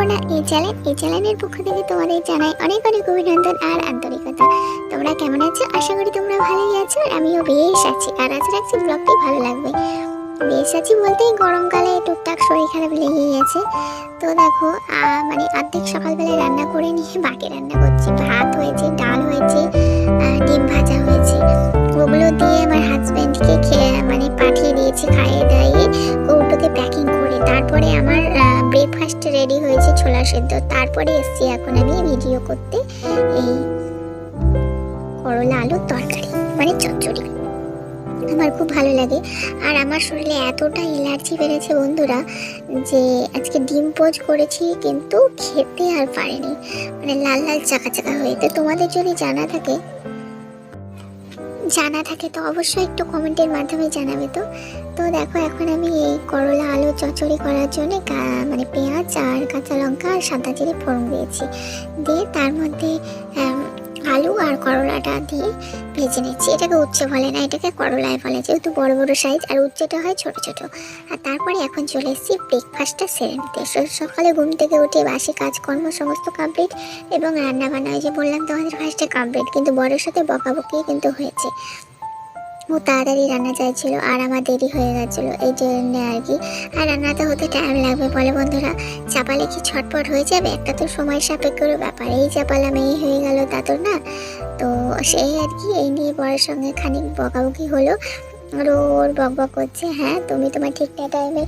হব এই চ্যানেল এই চ্যানেলের পক্ষ থেকে তোমাদের জানাই অনেক অনেক অভিনন্দন আর আন্তরিকতা। তোমরা কেমন আছো? আশা করি তোমরা ভালোই আছো আর আমিও বেশ আছি। আর আজকে রাখছি ব্লগটি ভালো লাগবে। বেশ আছি বলতেই গরমকালে টুকটাক শরীর খারাপ লেগেই গেছে তো দেখো মানে অর্ধেক সকালবেলায় রান্না করে নিয়ে বাকি রান্না করছি। ভাত হয়েছে, ডাল হয়েছে ডিম ভাজা হয়েছে। ওগুলো দিয়ে আমার হাজব্যান্ডকে খেয়ে মানে পাঠিয়ে দিয়েছি খাইয়ে দাইয়ে। কৌটোতে প্যাকিং করে, তারপরে আমার ব্রেকফাস্ট রেডি হয়েছে ছোলা সেদ্ধ। তারপরে এসছি এখন আমি ভিডিও করতে এই করলা আলুর তরকারি মানে চচ্চড়ি। আমার খুব ভালো লাগে। আর আমার শরীরে এতটা এলার্জি বেড়েছে বন্ধুরা যে আজকে ডিম পোজ করেছি কিন্তু খেতে আর পারিনি। মানে লাল লাল চাকা চাকা হয়ে। তো তোমাদের যদি জানা থাকে জানা থাকে তো অবশ্যই একটু কমেন্টের মাধ্যমে জানাবে তো। তো দেখো, এখন আমি এই করলা, আলু চচড়ি করার জন্য মানে পেঁয়াজ আর কাঁচা লঙ্কা আর সাদা জিরে ফোড়ন দিয়েছি। দিয়ে তার মধ্যে আলু আর করলাটা দিয়ে ভেজে নিচ্ছি। এটাকে উচ্ছে বলে না, এটাকে করলায় বলে, যেহেতু বড় বড় সাইজ আর উচ্ছেটা হয় ছোট ছোট। আর তারপরে এখন চলে এসেছি ব্রেকফাস্টটা সেরে নিতে। সকালে ঘুম থেকে উঠে বাসি কাজকর্ম সমস্ত কমপ্লিট এবং রান্না বান্না ওই যে বললাম তোমাদের ফার্স্টে কমপ্লিট কিন্তু বড়ের সাথে বকাবকি কিন্তু হয়েছে। ও তাড়াতাড়ি রান্না চাইছিল আর আমার দেরি হয়ে গেছিল, এই জন্য আর কি। আর রান্নাটা হতে টাইম লাগবে। বলে, বন্ধুরা, চাপালে কি ছটপট হয়ে যাবে? একটা তো সময় সাপেক্ষর ব্যাপার। এই চাপালাম, এই হয়ে গেল, তা তো না। তো সেই আর কি, এই নিয়ে বরের সঙ্গে খানিক বকাবকি হলো। আর ওর বক বক করছে হ্যাঁ তুমি তোমার ঠিকঠাক টাইমে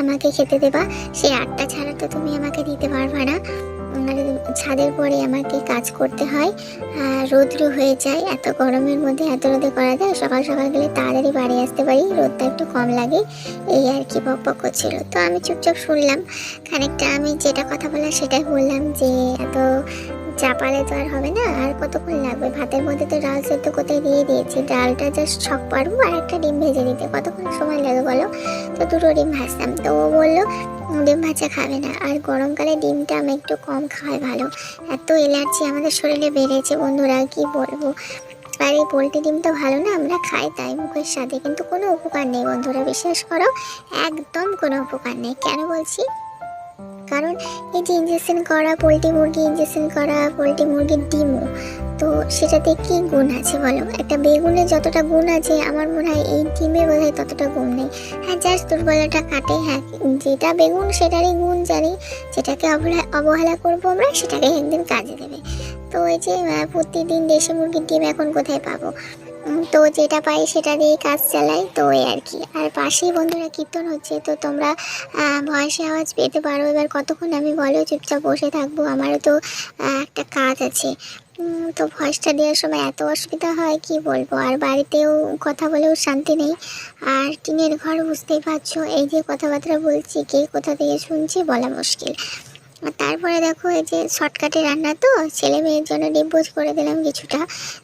আমাকে খেতে দেবা। সেই আটটা ছাড়া তো তুমি আমাকে দিতে পারবা না। আর ছাদের পরে আমাকে কাজ করতে হয়। আর রৌদ্র হয়ে যায়, এত গরমের মধ্যে এত রোদে করা যায়, সকাল সকাল গেলে তাড়াতাড়ি বাড়ি আসতে পারি, রোদটা একটু কম লাগে, এই আর কি বক বক করছিল। তো আমি চুপচাপ শুনলাম, খানিকটা আমি যেটা কথা বলার সেটাই বললাম যে, এত চাপালে তো আর হবে না, আর কতক্ষণ লাগবে? ভাতের মধ্যে তো ডাল সেদ্ধ কোথায় দিয়ে দিয়েছি, ডালটা জাস্ট ছক পারব, আর একটা ডিম ভেজে দিতে। কতক্ষণ সময় লাগে বলো? তো দুটো ডিম ভাজতাম। তো ও বলল ডিম ভাজা খাবে না। আর গরমকালে ডিমটা আমি একটু কম খাওয়াই ভালো। এত এলার্জি আমাদের শরীরে বেড়েছে বন্ধুরা কি বলব? আর এই পোলট্রি ডিম তো ভালো না, আমরা খাই তাই মুখের সাথে কিন্তু কোনো উপকার নেই বন্ধুরা, বিশ্বাস করো, একদম কোনো উপকার নেই। কেন বলছি? কারণ এই যে ইঞ্জেকশন করা, পোলট্রি মুরগি ইঞ্জেকশন করা, পোলট্রি মুরগির ডিমও তো সেটাতে কি গুণ আছে বলো? একটা বেগুনে যতটা গুণ আছে, আমার মনে হয় এই ডিমে বোধ হয় ততটা গুণ নেই। হ্যাঁ জাস্ট দুর্বলতা কাটে হ্যাঁ যেটা বেগুন সেটারই গুণ জানি, যেটাকে অবহেলা করব আমরা সেটাকে একদিন কাজে দেবে। তো এই যে প্রতিদিন দেশি মুরগির ডিম এখন কোথায় পাবো? তো যেটা পাই সেটা দিয়েই কাজ চালাই, তো এই আর কি। আর পাশেই বন্ধুরা কীর্তন হচ্ছে, তো তোমরা ভয়েসে আওয়াজ পেতে পারো। এবার কতক্ষণ আমি বলো, চুপচাপ বসে থাকব, আমারও তো একটা কাজ আছে। তো ভয়েসটা দেওয়ার সময় এত অসুবিধা হয়, কি বলব? আর বাড়িতেও কথা বলেও শান্তি নেই। আর টিনের ঘর বুঝতেই পারছ, এই যে কথাবার্তা বলছি, কে কোথা থেকে শুনছি বলা মুশকিল। তারপরে দেখো, এই যে শর্টকাটে রান্না তো, ছেলে মেয়ের জন্য ডিম্পোজ করে দিলাম কিছুটা।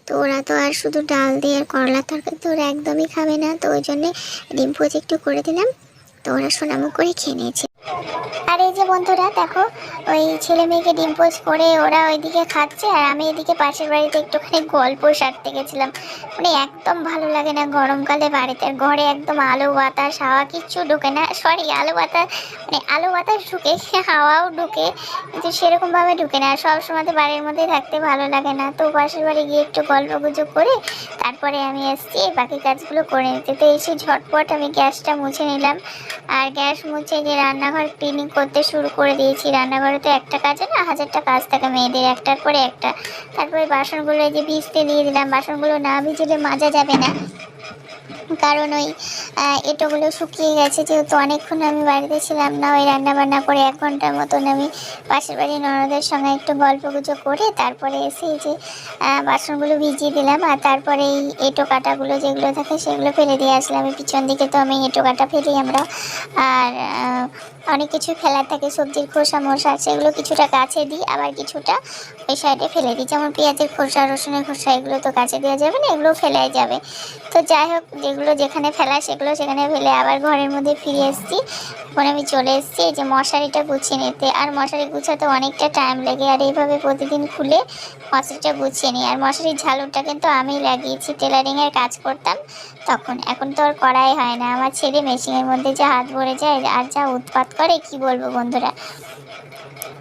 তো ওরা তো আর শুধু ডাল দিয়ে আর করলা তরকারি তো ওরা একদমই খাবে না। তো ওই জন্যে ডিম্পোজ একটু করে দিলাম। তো ওরা সোনামুখ করে খেয়ে নিয়েছে। আর এই যে বন্ধুরা, দেখো, ওই ছেলে মেয়েকে ডিম্পোজ করে ওরা ওইদিকে খাচ্ছে, আর আমি এদিকে পাশের বাড়িতে একটুখানি গল্প সারতে গেছিলাম। মানে একদম ভালো লাগে না গরমকালে বাড়িতে ঘরে একদম আলো বাতাস, হাওয়া কিচ্ছু ঢুকে না। সরি আলো বাতাস মানে আলো বাতাস ঢুকে, হাওয়াও ঢুকে, কিন্তু সেরকমভাবে ঢুকে না। সব সময় বাড়ির মধ্যেই থাকতে ভালো লাগে না। তো পাশের বাড়ি গিয়ে একটু গল্প গুজব করে, তারপরে আমি এসছি বাকি কাজগুলো করে নিতে। তো এসে ঝটপট আমি গ্যাসটা মুছে নিলাম। আর গ্যাস মুছে যে রান্নাঘর ক্লিনিং করতে শুরু করে দিয়েছি। রান্নাঘরে তো একটা কাজে না, হাজারটা কাজ থাকে মেয়েদের, একটার পরে একটা। তারপরে বাসনগুলো এই যে ভিজতে দিয়ে দিলাম, বাসনগুলো না ভিজলে মাজা যাবে না। কারণ ওই এঁটোগুলো শুকিয়ে গেছে, যেহেতু অনেকক্ষণ আমি বাড়িতে ছিলাম না, ওই রান্না বান্না করে এক ঘণ্টার মতন আমি পাশের বাড়ির ননদের সঙ্গে একটু গল্প গুজব করে তারপরে এসে যে বাসনগুলো ভিজিয়ে দিলাম আর তারপরে এই এঁটো কাটাগুলো যেগুলো থাকে সেগুলো ফেলে দিয়ে আসলাম। পিছন দিকে তো আমি এঁটো কাটা ফেলি আমরা। আর অনেক কিছু ফেলার থাকে, সবজির খোসা মশা সেগুলো কিছুটা গাছে দিই, আবার কিছুটা ওই সাইডে ফেলে দিই। যেমন পেঁয়াজের খোসা, রসুনের খোসা, এগুলো তো গাছে দেওয়া যাবে না এগুলো ফেলাই যাবে। তো যাই হোক যেগুলো যেখানে ফেলা সেগুলো সেখানে ফেলে আবার ঘরের মধ্যে ফিরে এসেছি। এখন আমি চলে এসেছি যে মশারিটা গুছিয়ে নিতে। আর মশারি গুছাতে অনেকটা টাইম লাগে, আর এইভাবে প্রতিদিন খুলে মশারিটা গুছিয়ে নিই। আর মশারির ঝালুরটা কিন্তু আমি লাগিয়েছি টেলারিংয়ের কাজ করতাম তখন। এখন তো আর করাই হয় না। আমার ছেলে মেশিনের মধ্যে যা হাত ভরে যায়, আর যা উৎপাত করে, কি বলব বন্ধুরা?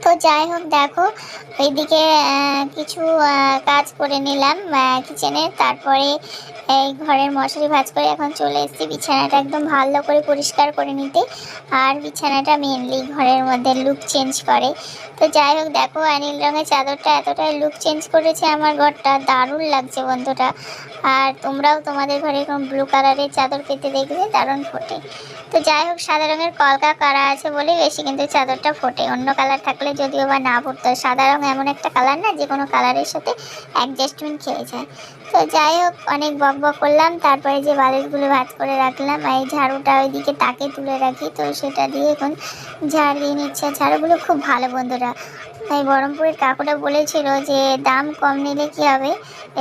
তো যাই হোক, দেখো এইদিকে কিছু কাজ করে নিলাম কিচেনে তারপরে এই ঘরের মশারি ভাজ করে এখন চলে এসেছি। বিছানাটা একদম ভালো করে পরিষ্কার করে নিতে। আর বিছানাটা মেনলি ঘরের মধ্যে লুক চেঞ্জ করে। তো যাই হোক, দেখো অনিল রঙের চাদরটা এতটাই লুক চেঞ্জ করেছে আমার ঘরটা। দারুণ লাগছে বন্ধুটা আর তোমরাও তোমাদের ঘরে এরকম ব্লু কালারের চাদর পেতে দেখবে, দারুণ ফোটে। তো যাই হোক, সাদা রঙের কলকা করা আছে বলে বেশি কিন্তু চাদরটা ফোটে। অন্য কালার থাকলে যদিও বা না পড়তে হয়। সাদা রঙ এমন একটা কালার না, যে কোনো কালারের সাথে অ্যাডজাস্টমেন্ট খেয়ে যায়। তো যাই হোক, অনেক বক বক করলাম। তারপরে যে বালিশগুলো ভাজ করে রাখলাম, আর এই ঝাড়ুটা ওইদিকে তাকে তুলে রাখি। তো সেটা দিয়ে এখন ঝাড় দিয়ে নিচ্ছে। ঝাড়ুগুলো খুব ভালো বন্ধুরা। তাই বহরমপুরের কাকুটা বলেছিল যে, দাম কম নিলে কি হবে?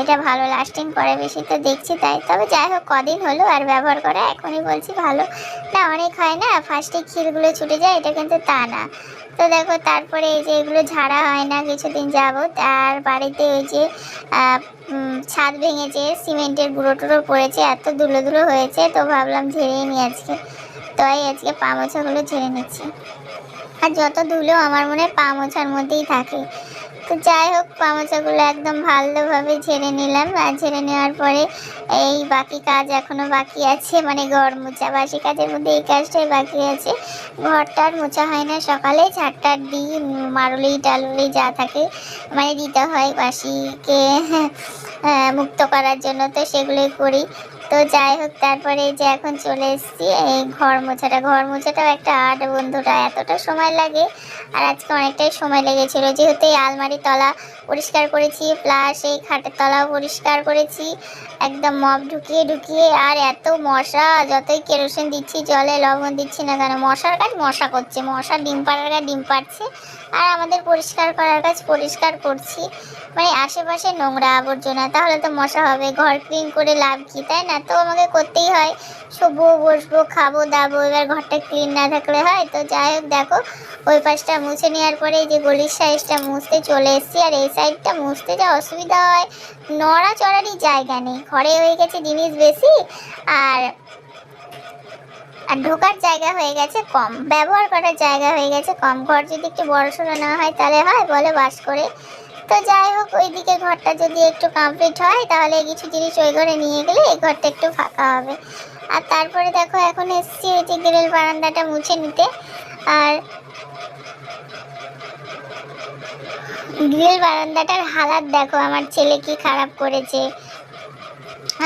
এটা ভালো লাস্টিং করে বেশি তো দেখছি তাই। তবে যাই হোক, কদিন হলো আর ব্যবহার করা, এখনই বলছি ভালো। না, অনেক হয় না ফার্স্টে ক্ষীরগুলো ছুটে যায়, এটা কিন্তু তা না। তো দেখো, তারপরে এই যে এগুলো ঝাড়া হয় না, কিছুদিন যাবত আর বাড়িতে ওই যে ছাদ ভেঙেছে, সিমেন্টের গুঁড়ো টুড়ো পড়েছে, এত ধুলো ধুলো হয়েছে, তো ভাবলাম ঝেড়েই নি আজকে। তো এই আজকে পা মোছাগুলো ঝেড়ে নিচ্ছি। আর যত ধুলো আমার মনে পা মোছার মধ্যেই থাকে। তো যাই হোক পা মোছাগুলো একদম ভালোভাবে ঝেড়ে নিলাম। আর ঝেড়ে নেওয়ার পরে এই বাকি কাজ এখনও বাকি আছে। মানে ঘর মোছা বাসি কাজের মধ্যে এই কাজটাই বাকি আছে। ঘরটা আর মোছা হয় না সকালে ঝাড়টা দিই মারুলি টালুলি যা থাকে মানে দিতে হয় বাসিকে হ্যাঁ, মুক্ত করার জন্য। তো সেগুলোই করি। তো যাই হোক, তারপরে যে এখন চলে এসেছি, এই ঘর মোছাটা। ঘর মোছাটাও একটা আর্ট বন্ধুটা এতটা সময় লাগে। আর আজকে অনেকটাই সময় লেগেছিল। যেহেতু এই আলমারি তলা পরিষ্কার করেছি, প্লাস এই খাটের তলাও পরিষ্কার করেছি, একদম মপ ঢুকিয়ে ঢুকিয়ে, আর এত মশা, যতই কেরোসিন দিচ্ছি, জলে লবণ দিচ্ছি না কেন, মশার কাজ মশা করছে, মশা ডিম পাড়ার কাজ ডিম পাড়ছে, আর আমাদের পরিষ্কার করার কাজ পরিষ্কার করছি। মানে আশেপাশে নোংরা আবর্জনা, তাহলে তো মশা হবে, ঘর ক্লিন করে লাভ কি, তাই না? তো আমাকে করতেই হয়। শোবো, বসবো, খাব, দাবো, এবার ঘরটা ক্লিন না থাকলে হয়। তো যাই হোক, দেখো, ওই পাশটা মুছে নেওয়ার পরে যে গলির সাইডটা মুছতে চলে এসেছি, আর এই সাইডটা মুছতে যা অসুবিধা হয়। নড়া চড়ারই জায়গা নেই। ঘরে হয়ে গেছে জিনিস বেশি, আর আর ঢোকার জায়গা হয়ে গেছে কম। ব্যবহার করার জায়গা হয়ে গেছে কম। ঘর যদি একটু বড়সড়ো না হয়, তাহলে হয়, বলে বাস করে। তো যাই হোক, ওইদিকে ঘরটা যদি একটু কমপ্লিট হয়, তাহলে কিছু জিনিস ওই ঘরে নিয়ে গেলে এই ঘরটা একটু ফাঁকা হবে। আর তারপরে দেখো, এখন এসছি ওই যে গ্রিল বারান্দাটা মুছে নিতে। আর গ্রিল বারান্দাটার হালাত দেখো, আমার ছেলে কি খারাপ করেছে।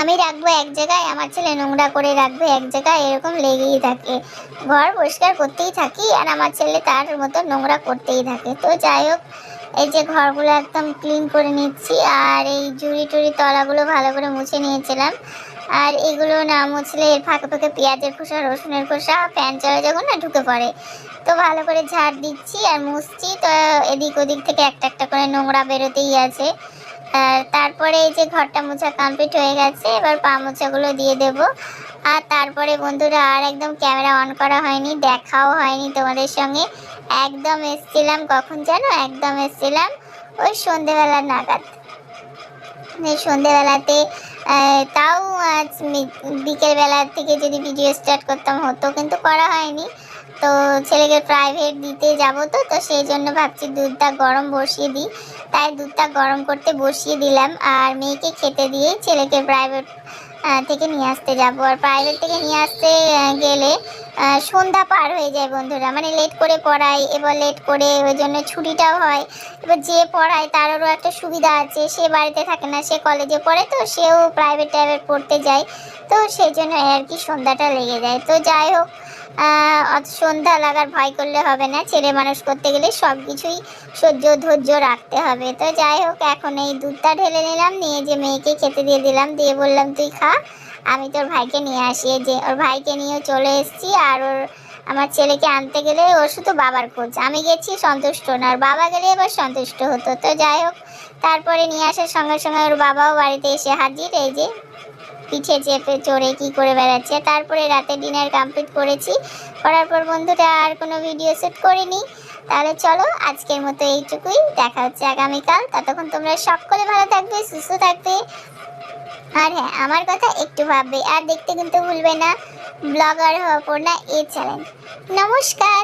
আমি রাখব এক জায়গায়, আমার ছেলে নোংরা করে রাখবে এক জায়গায়, এরকম লেগেই থাকে। ঘর পরিষ্কার করতেই থাকি, আর আমার ছেলে তার মতো নোংরা করতেই থাকে। তো যাই হোক এই যে ঘরগুলো একদম ক্লিন করে নিচ্ছি, আর এই জুড়ি টুড়ি তলাগুলো ভালো করে মুছে নিয়েছিলাম। আর এগুলো না মুছলে এর ফাঁকে ফাঁকে পেঁয়াজের খোসা, রসুনের খোসা ফ্যান চলে যখন না ঢুকে পড়ে। তো ভালো করে ঝাড় দিচ্ছি আর মুছছি। তো এদিক ওদিক থেকে একটা একটা করে নোংরা বেরোতেই আছে। আর তারপরে এই যে ঘরটা মোছা কমপ্লিট হয়ে গেছে, এবার পা মোছাগুলো দিয়ে দেব। আর তারপরে বন্ধুরা, আর একদম ক্যামেরা অন করা হয়নি, দেখাও হয়নি তোমাদের সঙ্গে। একদম এসছিলাম কখন যেন একদম এসছিলাম ওই সন্ধেবেলা নাগাদ। সন্ধেবেলাতে তাও আজ বিকেলবেলা থেকে যদি ভিডিও স্টার্ট করতাম, হতো কিন্তু করা হয়নি। তো ছেলেকে প্রাইভেট দিতে যাব তো তো সেই জন্য ভাবছি দুধটা গরম বসিয়ে দিই। তাই দুধটা গরম করতে বসিয়ে দিলাম। আর মেয়েকে খেতে দিয়ে ছেলেকে প্রাইভেট থেকে নিয়ে আসতে যাব। আর প্রাইভেট থেকে নিয়ে আসতে গেলে সন্ধ্যা পার হয়ে যায় বন্ধুরা। মানে লেট করে পড়াই এবার লেট করে, ওই জন্য ছুটিটাও হয়। এবার যে পড়ায়, তারও একটা সুবিধা আছে। সে বাড়িতে থাকে না, সে কলেজে পড়ে, তো সেও প্রাইভেট টাইভেট পড়তে যায়। তো সেই জন্য আর কি সন্ধ্যাটা লেগে যায়। তো যাই হোক সন্ধ্যা লাগার ভয় করলে হবে না। ছেলে মানুষ করতে গেলে সব কিছুই সহ্য ধৈর্য রাখতে হবে। তো যাই হোক, এখন এই দুধটা ঢেলে নিলাম, নিয়ে যে মেয়েকে খেতে দিয়ে দিলাম, দিয়ে বললাম, তুই খা, আমি তোর ভাইকে নিয়ে আসি। যে ওর ভাইকে নিয়েও চলে এসেছি, আর ওর, আমার ছেলেকে আনতে গেলে ওর শুধু বাবার খোঁজ। আমি গেছি সন্তুষ্ট না আর বাবা গেলে এবার সন্তুষ্ট হতো। তো যাই হোক, তারপরে নিয়ে আসার সঙ্গে সঙ্গে ওর বাবাও বাড়িতে এসে হাজির। এই যে পিঠে চেপে চড়ে কি করে বেড়াচ্ছে? তারপরে রাতে ডিনার কমপ্লিট করেছি। করার পর বন্ধুটা আর কোনো ভিডিও শ্যুট করিনি। তাহলে চলো, আজকের মতো এইটুকুই। দেখা হচ্ছে আগামীকাল। ততক্ষণ তোমরা সকলে ভালো থাকবে, সুস্থ থাকবে। আর হ্যাঁ আমার কথা একটু ভাববে। আর দেখতে কিন্তু ভুলবে না। ব্লগার হওয়া পড়না এই চ্যানেল নমস্কার!